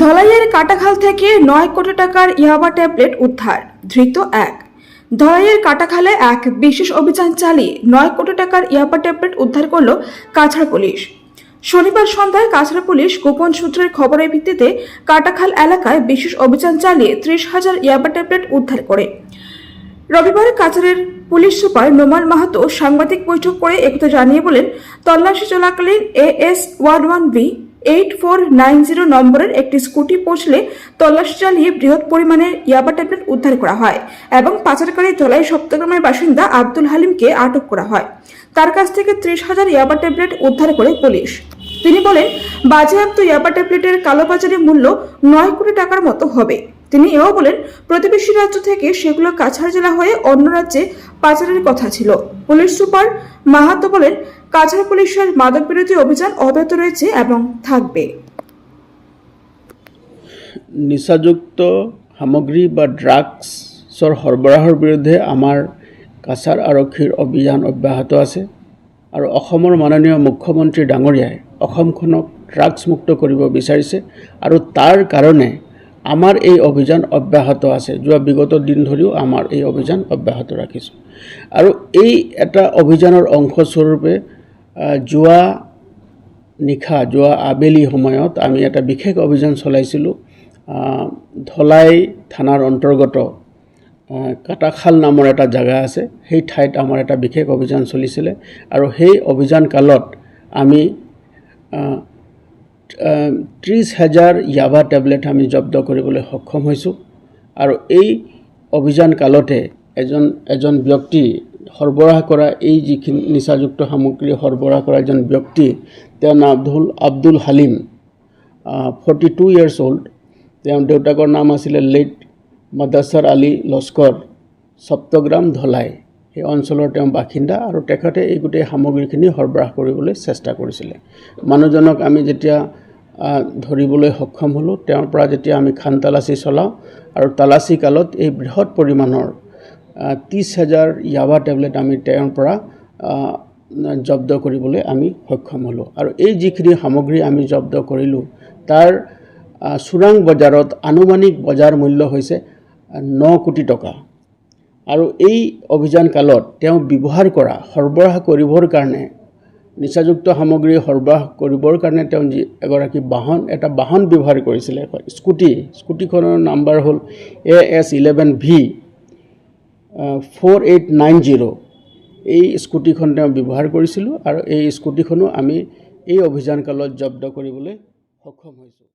ধলাইয়ের কাটাখাল থেকে নয় কোটি টাকার ইয়াবা ট্যাবলেট উদ্ধার, ধৃত এক। ধলাইয়ের কাটাখালে এক বিশেষ অভিযান চালিয়ে নয় কোটি টাকার ইয়াবা ট্যাবলেট উদ্ধার করল কাছাড় পুলিশ। শনিবার সন্ধ্যায় কাছাড় পুলিশ গোপন সূত্রের খবরের ভিত্তিতে কাটাখাল এলাকায় বিশেষ অভিযান চালিয়ে ত্রিশ হাজার ইয়াবা ট্যাবলেট উদ্ধার করে। রবিবার কাছাড়ের পুলিশ সুপার নোমান মাহাতো সাংবাদিক বৈঠক করে একথা জানিয়ে বলেন, তল্লাশি চলাকালীন A S one one B eight four nine zero নম্বরের একটি স্কুটি পৌঁছলে তল্লাশি চালিয়ে বৃহৎ পরিমাণে ইয়াবা ট্যাবলেট উদ্ধার করা হয় এবং পাচারকারী জলাই সপ্তগ্রামের বাসিন্দা আব্দুল হালিমকে আটক করা হয়। তার কাছ থেকে ত্রিশ হাজার ইয়াবা ট্যাবলেট উদ্ধার করে পুলিশ। তিনি বলেন, বাজেয়াপ্ত ইয়াবা ট্যাবলেটের কালোবাজারি মূল্য নয় কোটি টাকার মতো হবে। তিনি এও বলেন, প্রতিবেশী রাজ্য থেকে সেগুলো কাছাড় জেলা হয়ে অন্য রাজ্যে পাচারের কথা ছিল। পুলিশ সুপার মাহাতো বলেন, কাছাড় পুলিশের মাদক বিরোধী অভিযান অব্যাহত রয়েছে এবং থাকবে। নিচাযুক্ত সামগ্ৰী বা ড্ৰাগছৰ সৰবৰাহৰ বিৰুদ্ধে আমাৰ কাছাৰ আৰক্ষীৰ অভিযান অব্যাহত আছে। আৰু অসমৰ মাননীয় মুখ্যমন্ত্ৰী ডাঙৰীয়াই অসমখনক ড্ৰাগছমুক্ত কৰিব বিচাৰিছে আৰু তাৰ কাৰণে আমাৰ এই অভিযান অব্যাহত আছে। যোৱা বিগত দিন ধৰিও আমাৰ এই অভিযান অব্যাহত ৰাখিছোঁ। আৰু এই এটা অভিযানৰ অংশস্বৰূপে যোৱা নিশা, যোৱা আবেলি সময়ত আমি এটা বিশেষ অভিযান চলাইছিলোঁ। ধলাই থানাৰ অন্তৰ্গত কাটাখাল নামৰ এটা জেগা আছে। সেই ঠাইত আমাৰ এটা বিশেষ অভিযান চলিছিলে। আৰু সেই অভিযান কালত আমি ত্ৰিছ হাজাৰ ইয়াবা টেবলেট আমি জব্দ কৰিবলৈ সক্ষম হৈছোঁ। আৰু এই অভিযান কালতে এজন এজন ব্যক্তি সৰবৰাহ কৰা, এই যিখিনি নিচাযুক্ত সামগ্ৰী সৰবৰাহ কৰা এজন ব্যক্তি, তেওঁৰ নাম Abdul Abdul Halim forty two years old তেওঁৰ দেউতাকৰ নাম আছিলে লেট মদাছাৰ আলী লস্কৰ, সপ্তগ্ৰাম ধলাই। সেই অঞ্চলৰ তেওঁ বাসিন্দা আৰু তেখেতে এই গোটেই সামগ্ৰীখিনি সৰবৰাহ কৰিবলৈ চেষ্টা কৰিছিলে। মানুহজনক আমি যেতিয়া ধৰিবলৈ সক্ষম হ'লোঁ, তেওঁৰ পৰা যেতিয়া আমি খান তালাচী চলাওঁ আৰু তালাচী কালত এই বৃহৎ পৰিমাণৰ ত্ৰিছ হাজাৰ ইয়াবা টেবলেট আমি তেওঁৰ পৰা জব্দ কৰিবলৈ আমি সক্ষম হ'লোঁ। আৰু এই যিখিনি সামগ্ৰী আমি জব্দ কৰিলোঁ, তাৰ চোৰাং বজাৰত আনুমানিক বজাৰ মূল্য হৈছে ন কোটি টকা। আৰু এই অভিযান কালত তেওঁ ব্যৱহাৰ কৰা সৰবৰাহ কৰিবৰ কাৰণে, নিচাযুক্ত সামগ্ৰী সৰবৰাহ কৰিবৰ কাৰণে তেওঁ যি এগৰাকী বাহন, এটা বাহন ব্যৱহাৰ কৰিছিলে স্কুটি, স্কুটিখনৰ নাম্বাৰ হ'ল A S eleven V four eight nine zero' এই স্কুটিখন তেওঁ ব্যৱহাৰ কৰিছিলোঁ আৰু এই স্কুটিখনো আমি এই অভিযান কালত জব্দ কৰিবলৈ সক্ষম হৈছোঁ।